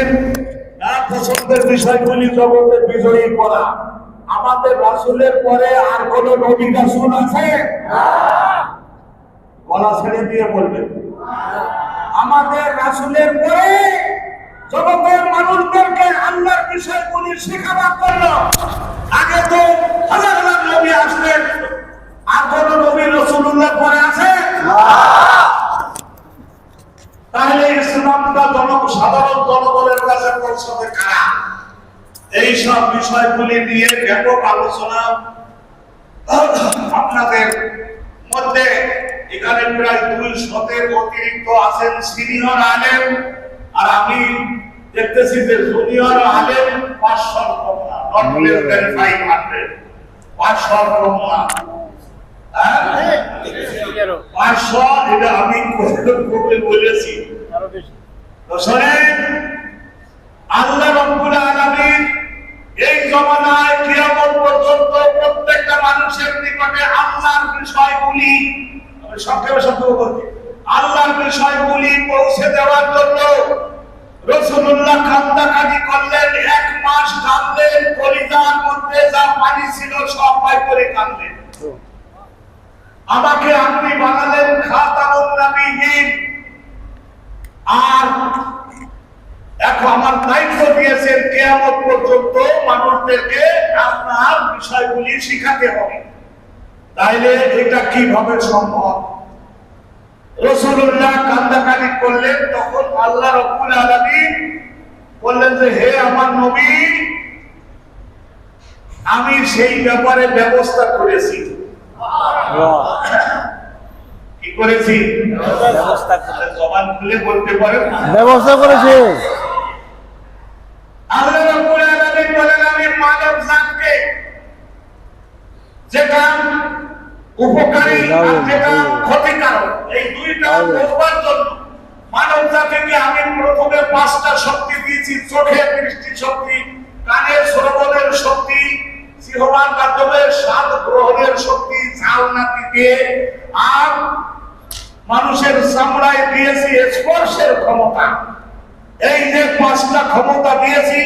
আলমীর পছন্দের বিষয়গুলি জগতে বিজয়ী করা। আমাদের রাসুলের পরে আর কোন নবী রাসুল আছে? গলা ছেড়ে দিয়ে বলবেন। আমাদের রাসুলের পরে জগতের মানুষদেরকে আল্লাহর বিষয়গুলি শেখাবার জন্য আগে তো হাজার হাজার নবী আসলেন, আর কোন নবী রসুল্লাহ পরে আছে? তাহলে ইসলামটা জন সাধারণ জনগণের কাছে পৌঁছাবে কারা? এই সব বিষয়গুলি নিয়ে ব্যাপক আলোচনা আপনাদের মধ্যে। এখানে প্রায় দুই শতের অতিরিক্ত আছেন সিনিয়র আলেম আর আমি দেখতেছি যে জুনিয়র আলেম পাঁচশো কম না not less than five hundred পাঁচশো কম না হ্যাঁ? পাঁচশো এটা আমি বলেছি। আল্লাহ রব্বুল আলামিন এই জমানায় কিয়ামত পর্যন্ত প্রত্যেকটা মানুষের নিকটে আল্লাহর বিষয়গুলি আমি সংক্ষেপে সংক্ষেপে বলছি আল্লাহর বিষয়গুলি পৌঁছে দেওয়ার জন্য রসুল্লাহ কান্দাকাটি করলেন এক মাস কাঁদলেন কলিজার মধ্যে যা পানি ছিল সব পাই করে কাঁদলেন আমাকে আপনি বানালেন খাতামুন নবীহীন আর এখন আমার দায়িত্ব দিয়েছেন কেয়ামত পর্যন্ত মানুষদেরকে আপনার বিষয়গুলি শিখাতে হবে। তাইলে এটা কীভাবে সম্ভব? রসুল্লাহ কান্দাকানি করলেন তখন আল্লাহ রব্বুল আলামিন বললেন যে হে আমার নবী আমি সেই ব্যাপারে ব্যবস্থা করেছি। কি করেছি? ব্যবস্থা করে। জবান খুলে বলতে পারেন। ব্যবস্থা করেছে। আল্লাহ রাব্বুল আলামিন বলেন আমি মানব জাতকে। যেটা উপকারী আর যেটা ক্ষতিকারক এই দুইটা বোঝবার জন্য। মানব জাতিকে আমি প্রথমে পাঁচটা শক্তি দিয়েছি? চোখের দৃষ্টি শক্তি কানের শ্রবণের শক্তি জিহ্বার মাধ্যমে স্বাদ গ্রহণের শক্তি ঝালনাতি দিয়ে আর মানুষের চামড়ায় দিয়েছি স্পর্শের ক্ষমতা। এই যে পাঁচটা ক্ষমতা দিয়েছি,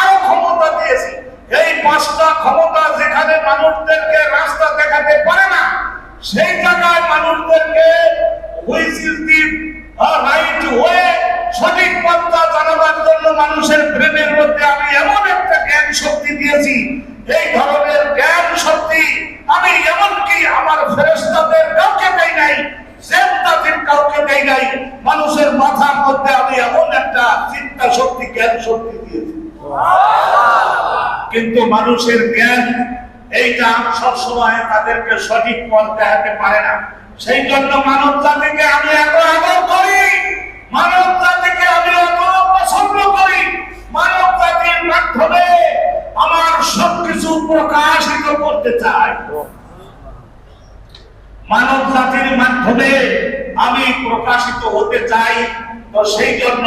আরও ক্ষমতা দিয়েছি। এই পাঁচটা ক্ষমতা যেখানে মানুষদেরকে রাস্তা দেখাতে পারে না, সেই জায়গায় মানুষদেরকে হুইসিল রাইট সঠিক পথটা জানাবার জন্য মানুষের ব্রেনের মধ্যে আমি এমন একটা শক্তি দিয়েছি কিন্তু মানুষের জ্ঞান, এইটা সব সময় তাদেরকে সঠিক পথ দেখাতে পারে না। সেই জন্য মানব জাতিকে আমি এত আদর করি, মানব জাতিকে আমি এত পছন্দ করি, মানব জাতির মাধ্যমে আমার সবকিছু প্রকাশিত করতে চাই। মানব জাতির মাধ্যমে আমি প্রকাশিত হতে চাই, তো সেই জন্য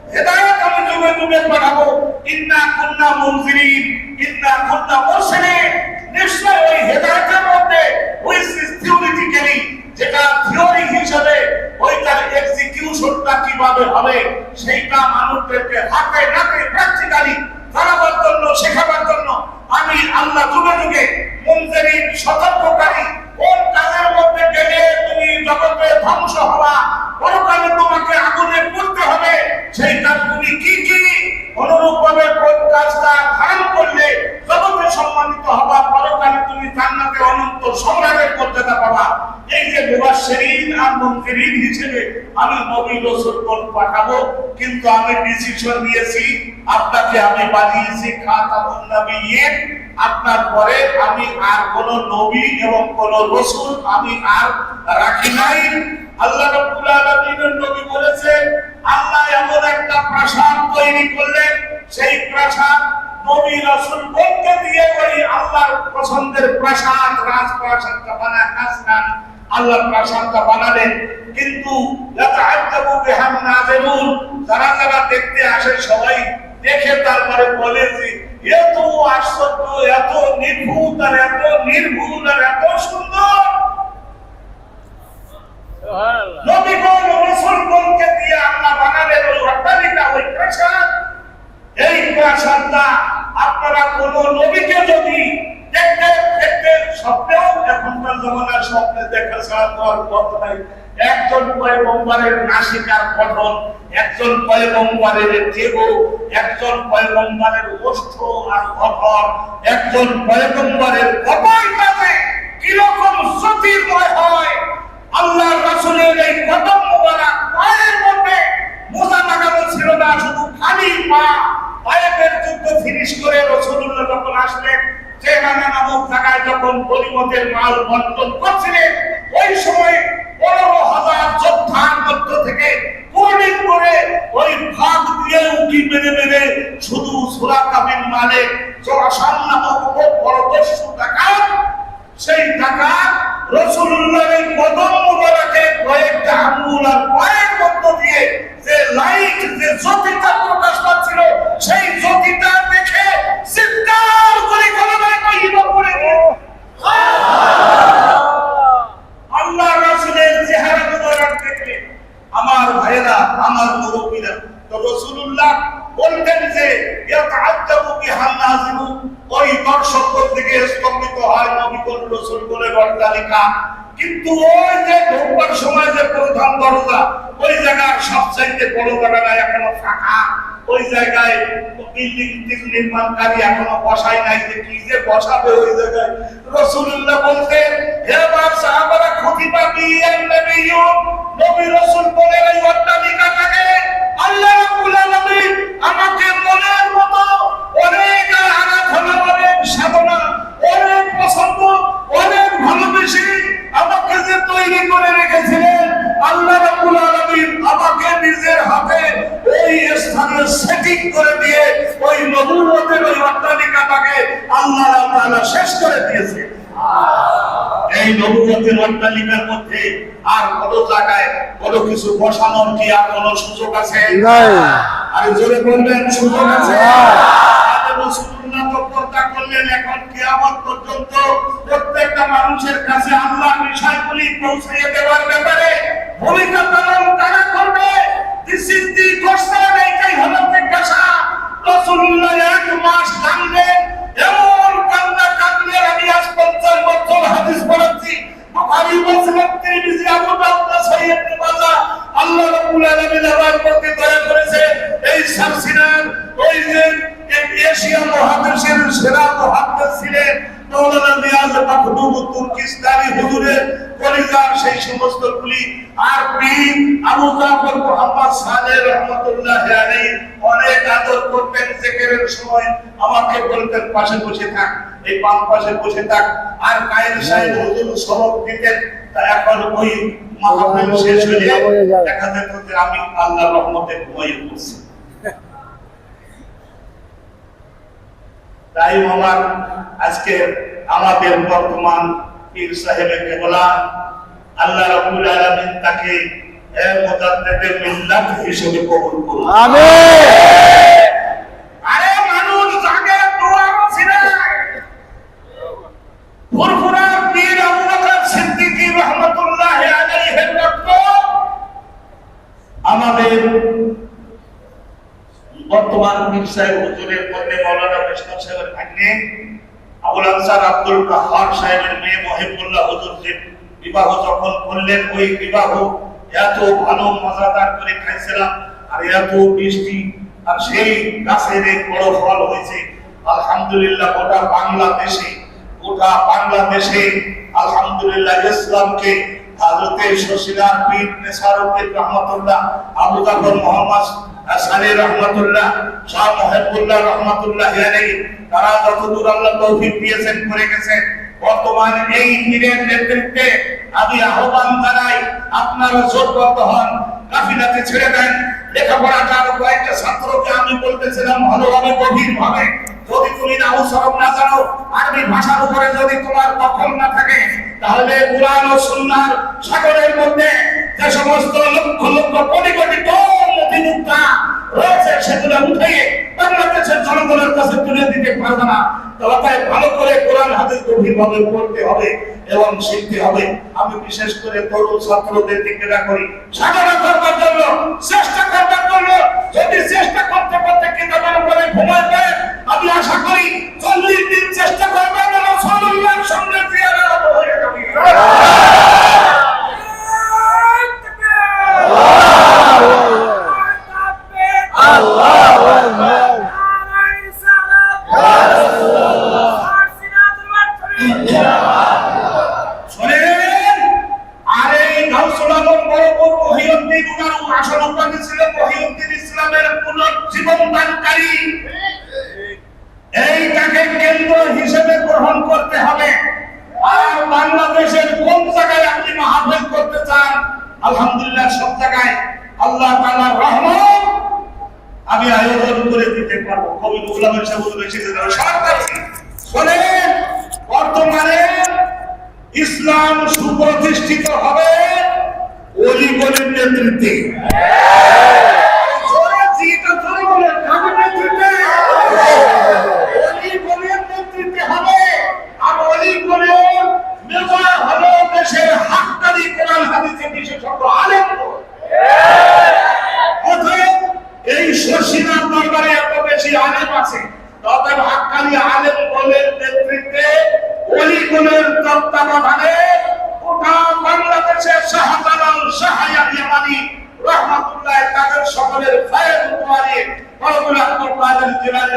নিশ্চয় ওই হেদায়েতের মধ্যে থিওরিটিক্যালি যেটা থিওরি হিসেবে ওইটার এক্সিকিউশনটা কীভাবে হবে, সেইটা মানুষদেরকে হাতে নাতে জানাবার জন্য শেখাবার জন্য আমি আল্লাহ যুগে যুগে মুনজিরিন সতর্ককারী কোন কাজের মধ্যে গেলে তুমি জগতে ধ্বংস হবা পরকালে তোমাকে আগুনে পড়তে হবে সেই কাজগুলি কি কি অনুরূপ ভাবে কোন কাজটা ধারণ করলে জগতে সম্মানিত হবা পরকালে তুমি জান্নাতে অনন্ত সম্রাটের মর্যাদা পাবা এই যে মুবাশশিরিন আর মুনকিরিন হিসেবে নবী রাসূলগণ পাঠাবো, কিন্তু আমি ডিসিশন নিয়েছি, আপনাকে আমি বানিয়েছি খাতামুন আপনার পরে আমি আর কোন নবী এবং কোন রসুল আমি আর রাখি নাই। আল্লাহ রাব্বুল আলামিনের নবী বলেছে, আল্লাহ এমন একটা প্রাসাদ তৈরি করলেন, সেই প্রাসাদ নবী রাসূল দিয়ে ওই আল্লাহর পছন্দের প্রাসাদ রাজপ্রাসাদটা বানা কাসরান আল্লাহ প্রাসাদটা বানালেন। কিন্তু যারা যারা দেখতে আসে সবাই দেখে তারপরে বলে যে এত আশ্চর্য এত নির্ভুত আর এত নির্ভুল আর এত সুন্দর। নবীগণ ও দিয়ে আল্লাহ বানালেন ওই অট্টালিকা ওই প্রাসাদ। এই প্রাসাদটা আপনারা কোন নবীকে যদি দেখতে দেখতে স্বপ্নেও এখনকার জমানার স্বপ্নে দেখা ছাড়া তো আর পথ নাই। একজন পয়গম্বরের নাসিকার একজন পয়গম্বরের একজন পয়গম্বরের ওষ্ঠ আর অধর একজন পয়গম্বরের কীরকম হয়। আল্লাহ রাসূলের এই কদম মোবারক পায়ের মধ্যে মোজা লাগানো ছিল না, শুধু খালি পা। পায়ের যুদ্ধ ফিনিশ করে রাসূলুল্লাহ যখন আসলেন মাল বন্টন করছিলেন, ওই সময় পনেরো যোদ্ধার মধ্য থেকে কোডিং করে ওই ভাগ দিয়ে উঠি মেরে মেরে শুধু সুরাকা বিন মালিক জরাসান নামক দস্যু সেই টাকা রসুল্লাহর কদম কয়েকটা আঙ্গুল আর হয় নবী কোন রাসূল বলে অট্টালিকা কিন্তু ওই যে ঢোকবার সময় যে প্রধান দরজা, ওই জায়গার সবচাইতে বড় জায়গাটা এখনও ফাঁকা। ওই জায়গায় বিল্ডিং নির্মাণকারী এখনও বসায় নাই যে কি যে বসাবে ওই জায়গায়। রসুল্লাহ বলতেন, হে আমার সাহাবারা বিয়ান নবিয়্যুন নবী রাসূল বলে এই অট্টালিকাটাকে আল্লাহ রাব্বুল আলামিন অট্টালিকার মধ্যে আর কত জায়গায় কত কিছু বসানোর কি আর কোন সুযোগ আছে? আর জোরে বলবেন সুযোগ আছে? না। আদম রাসূলুল্লাহ তো পর্দা করলেন এখন কিয়ামত পর্যন্ত। প্রত্যেকটা মানুষের কাছে আল্লাহ বিষয়গুলি পৌঁছে দেওয়ার ব্যাপারে ভূমিকা পালন কারা করবে? দিস ইজ দি কোশ্চেন এইটাই হলো জিজ্ঞাসা। রাসূলুল্লাহ এক মাস কাঁদলেন এমন কান্না কাঁদলেন আমি আজ পঞ্চাশ জিকিরের সময় আমাকে বলতেন পাশে বসে থাক এই বাম পাশে বসে থাক। আর কায়ের সাহেব হুজুর সবক দিতেন। তা এখন ওই মাহফিল শেষ হলে দেখা যেত যে আমি আল্লাহর রহমতে ঘুমিয়ে পড়ছি। তাই আমার আজকে আমাদের বর্তমান পীর সাহেবের কেবলা আল্লাহ রাব্বুল আলামিন তাকে এ মুজাদ্দিদে মিল্লাত হিসেবে কবুল করুন। আমিন আরে মানুষ জাগে দোয়া ছিল ফুরফুরা পীর আবু বকর সিদ্দিকী রহমাতুল্লাহ আলাইহির রক্ত আমাদের বর্তমান পীর সাহেব হুজুরের মধ্যে মাওলানা কৃষ্ণ সাহেবের ভাগ্নে আবুল আনসার আব্দুল কাহার সাহেবের মেয়ে মহিবুল্লাহ বিবাহ যখন করলেন, ওই বিবাহ এত ভালো, মজাদার করে খাইছিলাম আর এত বৃষ্টি আর সেই গাছের বড় ফল হয়েছে। আলহামদুলিল্লাহ গোটা বাংলাদেশে গোটা বাংলাদেশে আলহামদুলিল্লাহ ইসলামকে হাজরতে পীর রহমতুল্লাহ, আবু জাফর মোহাম্মদ রহমতুল্লাহ, শাহ মহিবুল্লাহ রহমতুল্লাহ তারা যতদূর আল্লাহ তৌফিক দিয়েছেন, করে গেছেন। বর্তমান এই পীরের নেতৃত্বে আমি আহ্বান জানাই, আপনারা জোরবদ্ধ হন কাফিলাতে ছেড়ে দেন। লেখাপড়াটা আরও কয়েকটা ছাত্রকে আমি বলতেছিলাম, ভালোভাবে গভীর ভাবে যদি তুমি নাও না জানো, আরবি ভাষার উপরে যদি তোমার দখল না থাকে, তাহলে কোরআন ও সুন্নাহর সাগরের মধ্যে যে সমস্ত লক্ষ লক্ষ কোটি কোটি টন রয়েছে, সেগুলো উঠে জনগণের কাছে তুলে দিতে পারবে না। তাই ভালো করে কোরআন, হাদিস গভীরভাবে পড়তে হবে এবং শিখতে হবে। আমি বিশেষ করে তরুণ ছাত্রদের করি। সাধনা করবার জন্য, চেষ্টা করবার জন্য। যদি চেষ্টা করতে করতে কিতাবের উপরে আমি আশা করি চল্লিশ দিন চেষ্টা করবেন এবং হয়ে যাবে আলহামদুলিল্লাহ সব জায়গায় আল্লাহ তাআলার রহমত আমি আয়োজন করে দিতে পারব। কবি উলামের সাহেব বর্তমানে ইসলাম সুপ্রতিষ্ঠিত হবে অলিগলির নেতৃত্বে।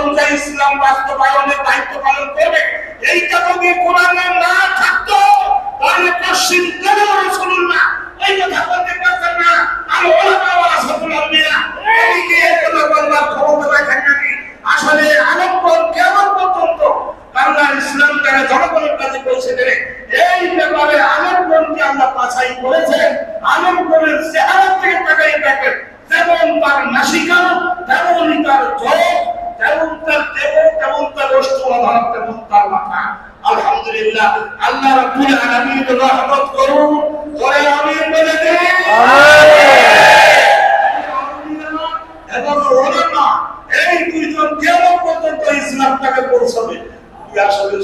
বলতে ইসলাম বাস্তবায়নের দায়িত্ব পালন করবে। এইটা যদি কোরআনে না থাকতো, তাহলে পশ্চিম কেন রাসূলুল্লাহ এই কথা বলতে পারতেন না। আর ওলামা ওয়া রাসূলুল আম্বিয়া এইদিকে এগুলো বলবার ক্ষমতা রাখেন নাকি আসলে আলেমগণ কেমন পর্যন্ত বাংলার ইসলাম তারা জনগণের কাছে পৌঁছে দেবে? এই ব্যাপারে আলেমগণকে আমরা বাছাই করেছেন। আলেমগণের চেহারা থেকে তাকাই দেখেন। যেমন তার নাসিকা তেমনই তার চোখ যেমন তার দেহ, তেমন তার অষ্টু তেমন তার মাথা আলহামদুলিল্লাহ, আল্লাহ রাব্বুল আলামিন রহমত করুন করে আমিন বলে দেন এবং ওলামা, এই দুইজন কেমন পর্যন্ত ইসলামটাকে পৌঁছাবে? আসলে